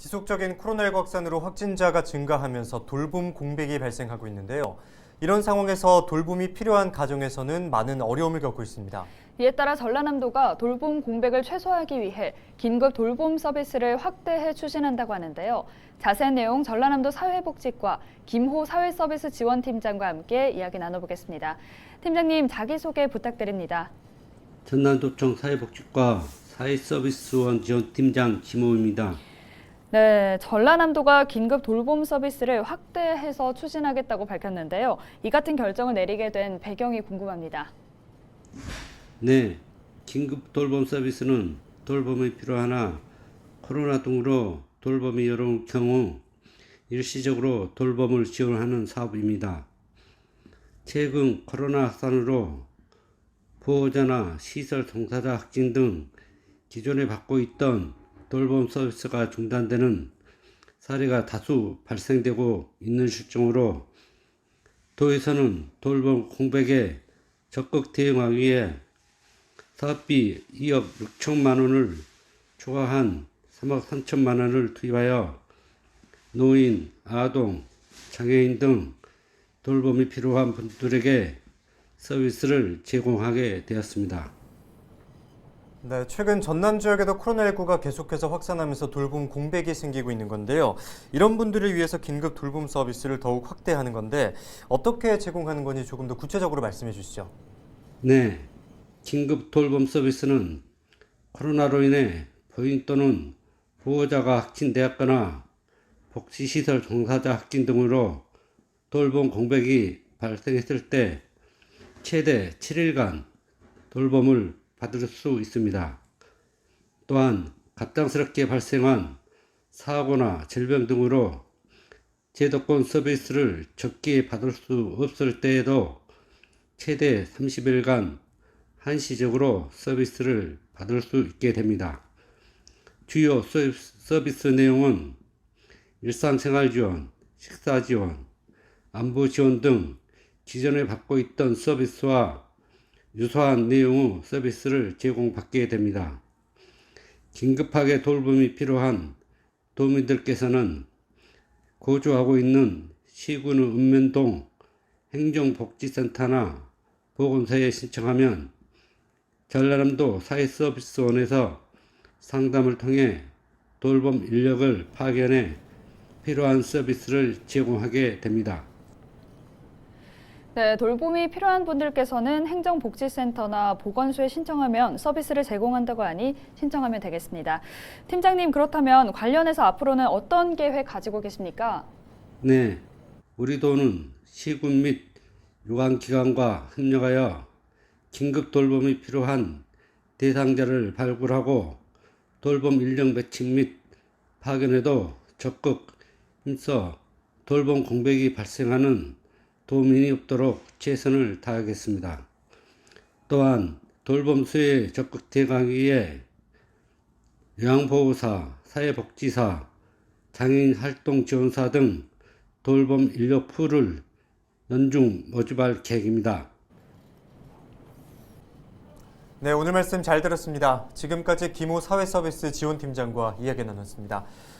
지속적인 코로나19 확산으로 확진자가 증가하면서 돌봄 공백이 발생하고 있는데요. 이런 상황에서 돌봄이 필요한 가정에서는 많은 어려움을 겪고 있습니다. 이에 따라 전라남도가 돌봄 공백을 최소화하기 위해 긴급 돌봄 서비스를 확대해 추진한다고 하는데요. 자세한 내용 전라남도 사회복지과 김호 사회서비스 지원팀장과 함께 이야기 나눠보겠습니다. 팀장님 자기소개 부탁드립니다. 전남도청 사회복지과 사회서비스원 지원팀장 김호입니다. 네, 전라남도가 긴급 돌봄 서비스를 확대해서 추진하겠다고 밝혔는데요. 이 같은 결정을 내리게 된 배경이 궁금합니다. 네, 긴급 돌봄 서비스는 돌봄이 필요하나 코로나 등으로 돌봄이 어려운 경우 일시적으로 돌봄을 지원하는 사업입니다. 최근 코로나 확산으로 보호자나 시설 종사자 확진 등 기존에 받고 있던 돌봄 서비스가 중단되는 사례가 다수 발생되고 있는 실정으로 도에서는 돌봄 공백에 적극 대응하기 위해 사업비 2억 6천만 원을 초과한 3억 3천만 원을 투입하여 노인, 아동, 장애인 등 돌봄이 필요한 분들에게 서비스를 제공하게 되었습니다. 네, 최근 전남 지역에도 코로나19가 계속해서 확산하면서 돌봄 공백이 생기고 있는 건데요. 이런 분들을 위해서 긴급 돌봄 서비스를 더욱 확대하는 건데 어떻게 제공하는 건지 조금 더 구체적으로 말씀해 주시죠. 네, 긴급 돌봄 서비스는 코로나로 인해 보인 또는 보호자가 확진되었거나 복지시설 종사자 확진 등으로 돌봄 공백이 발생했을 때 최대 7일간 돌봄을 받을 수 있습니다. 또한 갑작스럽게 발생한 사고나 질병 등으로 제도권 서비스를 적게 받을 수 없을 때에도 최대 30일간 한시적으로 서비스를 받을 수 있게 됩니다. 주요 서비스, 내용은 일상생활 지원, 식사 지원, 안부 지원 등 기존에 받고 있던 서비스와 유사한 내용의 서비스를 제공받게 됩니다. 긴급하게 돌봄이 필요한 도민들께서는 거주하고 있는 시군의 읍면동 행정복지센터나 보건소에 신청하면 전라남도 사회서비스원에서 상담을 통해 돌봄 인력을 파견해 필요한 서비스를 제공하게 됩니다. 네, 돌봄이 필요한 분들께서는 행정복지센터나 보건소에 신청하면 서비스를 제공한다고 하니 신청하면 되겠습니다. 팀장님 그렇다면 관련해서 앞으로는 어떤 계획 가지고 계십니까? 네, 우리 도는 시군 및 유관기관과 협력하여 긴급 돌봄이 필요한 대상자를 발굴하고 돌봄 인력 매칭 및 파견에도 적극 힘써 돌봄 공백이 발생하는 도민이 없도록 최선을 다하겠습니다. 또한 돌봄 수요에 적극 대응하기 위해 요양보호사, 사회복지사, 장애인 활동 지원사 등 돌봄 인력 풀을 연중 모집할 계획입니다. 네, 오늘 말씀 잘 들었습니다. 지금까지 김호 사회서비스 지원팀장과 이야기 나눴습니다.